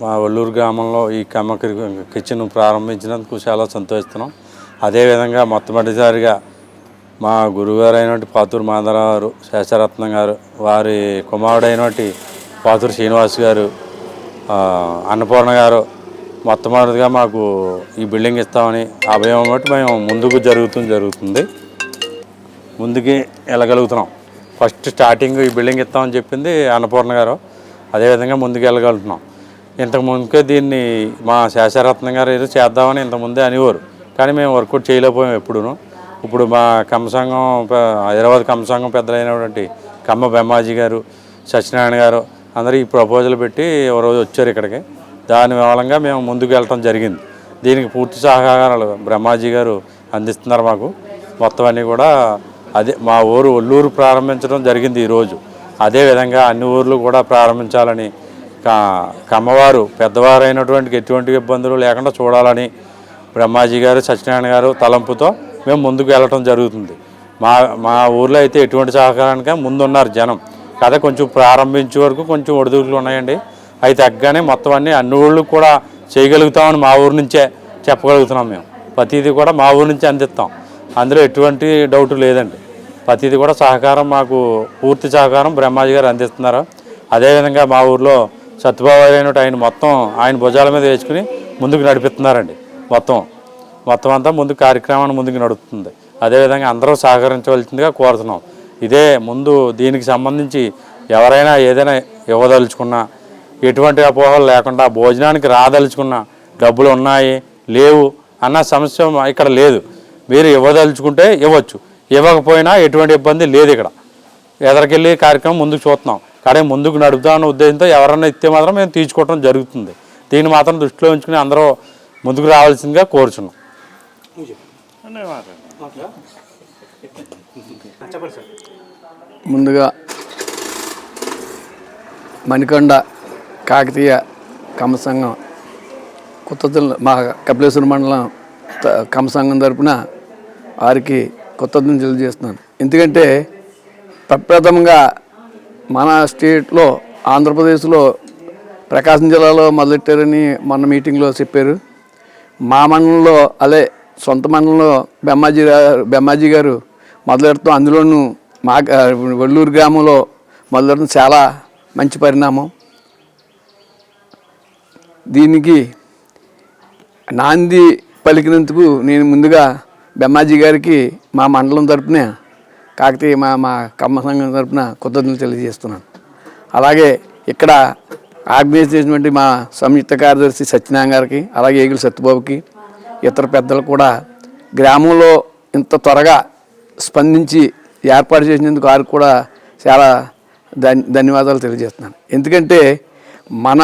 మా ఒల్లూరు గ్రామంలో ఈ కమ్మకి కిచెన్ ప్రారంభించినందుకు చాలా సంతోషిస్తున్నాం. అదేవిధంగా మొట్టమొదటిసారిగా మా గురుగారు అయినటువంటి పాతూరు మాధవరావు గారు శేషరత్నం గారు వారి కుమారుడైనటువంటి పాతూరు శ్రీనివాస్ గారు అన్నపూర్ణ గారు మొట్టమొదటిగా మాకు ఈ బిల్డింగ్ ఇస్తామని అభయం బట్టి మేము ముందుకు జరుగుతుంది జరుగుతుంది. ముందుకి వెళ్ళగలుగుతున్నాం. ఫస్ట్ స్టార్టింగ్ ఈ బిల్డింగ్ ఇస్తామని చెప్పింది అన్నపూర్ణ గారు. అదేవిధంగా ముందుకు వెళ్ళగలుగుతున్నాం. ఇంతకు ముందుకే దీన్ని మా శేషరత్నం గారు ఏదో చేద్దామని ఇంతకుముందే అనేవారు. కానీ మేము వర్కౌట్ చేయలేకపోయాం ఎప్పుడూను. ఇప్పుడు మా కమ్మ హైదరాబాద్ కమ్మ పెద్దలైనటువంటి కమ్మ బెమ్మాజీ గారు సత్యనారాయణ గారు అందరూ ఈ ప్రపోజల్ పెట్టి ఒక రోజు వచ్చారు ఇక్కడికి. దాని మూలంగా మేము ముందుకు వెళ్ళటం జరిగింది. దీనికి పూర్తి సహకారాలు బ్రహ్మాజీ గారు అందిస్తున్నారు మాకు. మొత్తం అన్నీ కూడా అదే మా ఊరు ఒల్లూరు ప్రారంభించడం జరిగింది ఈరోజు అదేవిధంగా అన్ని ఊర్లు కూడా ప్రారంభించాలని కమ్మవారు పెద్దవారైనటువంటి ఎటువంటి ఇబ్బందులు లేకుండా చూడాలని బ్రహ్మాజీ గారు సత్యనారాయణ గారు తలంపుతో మేము ముందుకు వెళ్ళటం జరుగుతుంది. మా మా ఊర్లో అయితే ఎటువంటి సహకారానికి ముందున్నారు జనం. కదా కొంచెం ప్రారంభించే వరకు కొంచెం ఒడిదుడుకులు ఉన్నాయండి. అవి తగ్గగానే మొత్తం అన్ని అన్ని ఊళ్ళు కూడా చేయగలుగుతామని మా ఊరు నుంచే చెప్పగలుగుతున్నాం మేము. ప్రతిదీ కూడా మా ఊరు నుంచి అందిస్తాం. అందులో ఎటువంటి డౌట్ లేదండి. ప్రతిదీ కూడా సహకారం మాకు పూర్తి సహకారం బ్రహ్మాజీ గారు అందిస్తున్నారు? అదేవిధంగా మా ఊర్లో సత్యబాబు అయినట్టు ఆయన మొత్తం ఆయన భుజాల మీద వేసుకుని ముందుకు నడిపిస్తున్నారండి. మొత్తం. మొత్తం అంతా ముందు కార్యక్రమాన్ని ముందుకు నడుపుతుంది. అదేవిధంగా అందరూ సహకరించవలసిందిగా కోరుతున్నాం. ఇదే ముందు దీనికి సంబంధించి ఎవరైనా ఏదైనా ఇవ్వదలుచుకున్నా ఎటువంటి అపోహలు లేకుండా భోజనానికి రాదలుచుకున్నా డబ్బులు ఉన్నాయి లేవు అన్న సమస్య ఇక్కడ లేదు. మీరు ఇవ్వదలుచుకుంటే ఇవ్వచ్చు. ఇవ్వకపోయినా ఎటువంటి ఇబ్బంది లేదు ఇక్కడ. ఎదరికెళ్ళి కార్యక్రమం ముందుకు చూస్తున్నాం. కానీ ముందుకు నడుపుదామన్న ఉద్దేశంతో ఎవరన్నా ఇస్తే మాత్రం మేము తీర్చుకోవడం జరుగుతుంది. దీన్ని మాత్రం దృష్టిలో ఉంచుకుని అందరూ ముందుకు రావాల్సిందిగా కోరుచున్నాం. ముందుగా మణికొండ కాకతీయ కమసంఘం కొత్తదిల్ కొత్త మా కపిలేశ్వర మండలం త- తరపున వారికి కొత్త తెలియజేస్తున్నాను. ఎందుకంటే ప్రప్రథమంగా మన స్టేట్లో ఆంధ్రప్రదేశ్లో ప్రకాశం జిల్లాలో మొదలెట్టారని మొన్న మీటింగ్లో చెప్పారు. మా మండలంలో అదే సొంత మండలంలో బెమ్మాజీ బెమ్మాజీ గారు మొదలెడతాం. అందులోనూ మా ఆ, వల్లూరు గ్రామంలో మొదలెడటం చాలా మంచి పరిణామం. దీనికి నాంది పలికినందుకు నేను ముందుగా బెమ్మాజీ గారికి మా మండలం తరపున కాకతీయ మా మా కమ్మ సంఘం తరపున కృతజ్ఞతలు తెలియజేస్తున్నాను. అలాగే ఇక్కడ ఆర్గనైజ్ చేసినటువంటి మా సంయుక్త కార్యదర్శి సత్యనారాయణ గారికి అలాగే ఏగుల సత్యబాబుకి ఇతర పెద్దలు కూడా గ్రామంలో ఇంత త్వరగా స్పందించి ఏర్పాటు చేసినందుకు వారికి కూడా చాలా ధన్ ధన్యవాదాలు తెలియజేస్తున్నాను. ఎందుకంటే మన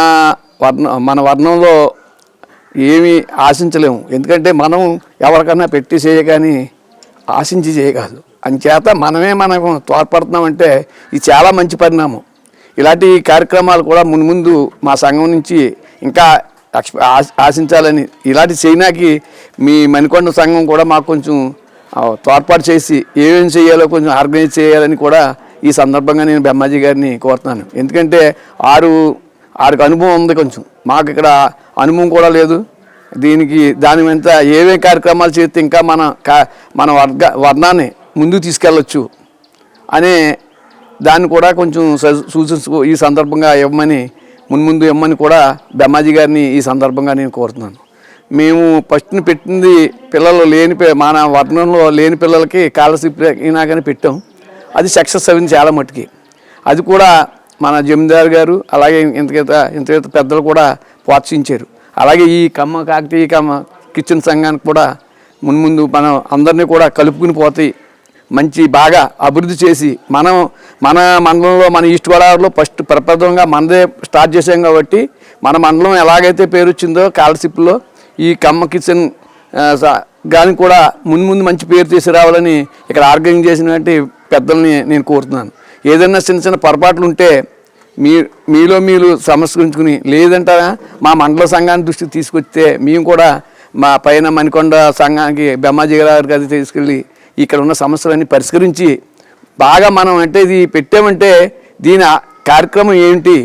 వర్ణ మన వర్ణంలో ఏమీ ఆశించలేము. ఎందుకంటే మనం ఎవరికన్నా పెట్టి చేయగాని ఆశించి చేయకాదు అంచేత మనమే మనకు తోడ్పడుతున్నామంటే ఇది చాలా మంచి పరిణామం. ఇలాంటి కార్యక్రమాలు కూడా మున్ ముందు మా సంఘం నుంచి ఇంకా ఆశించాలని ఇలాంటి చైనాకి మీ మణికొండ సంఘం కూడా మాకు కొంచెం తోడ్పాటు చేసి ఏమేమి చేయాలో కొంచెం ఆర్గనైజ్ చేయాలని కూడా ఈ సందర్భంగా నేను బ్రహ్మాజీ గారిని కోరుతున్నాను. ఎందుకంటే ఆరు ఆరుకు అనుభవం ఉంది కొంచెం. మాకు ఇక్కడ అనుభవం కూడా లేదు. దీనికి దాని వెంట ఏవే కార్యక్రమాలు చేస్తే ఇంకా మన కా మన వర్గ వర్ణాన్ని ముందుకు తీసుకెళ్ళచ్చు అనే దాన్ని కూడా కొంచెం సూచించుకో సూచించు ఈ సందర్భంగా ఇవ్వమని మున్ముందు ఇవ్వమని కూడా బెమ్మాజీ గారిని ఈ సందర్భంగా నేను కోరుతున్నాను. మేము ఫస్ట్ పెట్టింది పిల్లలు లేని మన వర్ణంలో లేని పిల్లలకి స్కాలర్షిప్ అయినా కానీ పెట్టాం. అది సక్సెస్ అయింది చాలా మట్టుకి. అది కూడా మన జమీందారు గారు అలాగే ఇంతకిత ఇంతకీత పెద్దలు కూడా ప్రోత్సహించారు. అలాగే ఈ కమ్మ కాకతీయ కమ్మ కిచెన్ సంఘానికి కూడా మున్ముందు మనం అందరినీ కూడా కలుపుకుని పోతాయి మంచి బాగా అభివృద్ధి చేసి మనం మన మండలంలో మన ఈస్ట్ గోదావరిలో ఫస్ట్ ప్రప్రథమంగా మనదే స్టార్ట్ చేసాం కాబట్టి మన మండలం ఎలాగైతే పేరు వచ్చిందో కాలర్షిప్లో ఈ కమ్మ కిచెన్ కానీ గాని కూడా ముందు ముందు మంచి పేరు తీసుకురావాలని ఇక్కడ ఆర్గనైజ్ చేసినటువంటి పెద్దల్ని నేను కోరుతున్నాను. ఏదైనా చిన్న చిన్న పొరపాట్లు ఉంటే మీ మీలో మీరు సమస్కరించుకుని లేదంటారా మా మండల సంఘాన్ని దృష్టికి తీసుకొస్తే మేము కూడా మా పైన మణికొండ సంఘానికి బెమ్మాజీ గారికి అది తీసుకెళ్ళి ఇక్కడ ఉన్న సమస్యలన్నీ పరిష్కరించి బాగా మనం అంటే ఇది పెట్టామంటే దీని కార్యక్రమం ఏంటి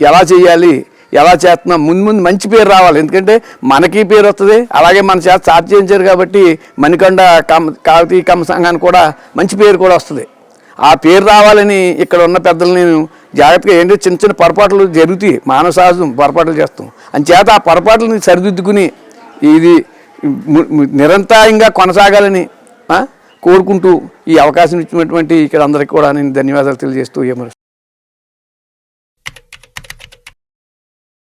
ఎలా చేయాలి ఎలా చేస్తున్నాం ముందు ముందు మంచి పేరు రావాలి. ఎందుకంటే మనకి పేరు వస్తుంది అలాగే మన చేత చార్జ్ చేయించారు కాబట్టి మణికొండ కమ్ కాకతీయ కమ్మ సంఘానికి కూడా మంచి పేరు కూడా వస్తుంది. ఆ పేరు రావాలని ఇక్కడ ఉన్న పెద్దలు నేను జాగ్రత్తగా ఏంటంటే చిన్న చిన్న పొరపాట్లు జరుగుతాయి మానవ సహజం పొరపాట్లు చేస్తాం. అంచేత ఆ పొరపాట్లని సరిదిద్దుకుని ఇది నిరంతరంగా కొనసాగాలని కోరుకుంటూ ఈ అవకాశం ఇచ్చినటువంటి ఇక్కడ అందరికీ కూడా నేను ధన్యవాదాలు తెలియజేస్తూ ఏమరు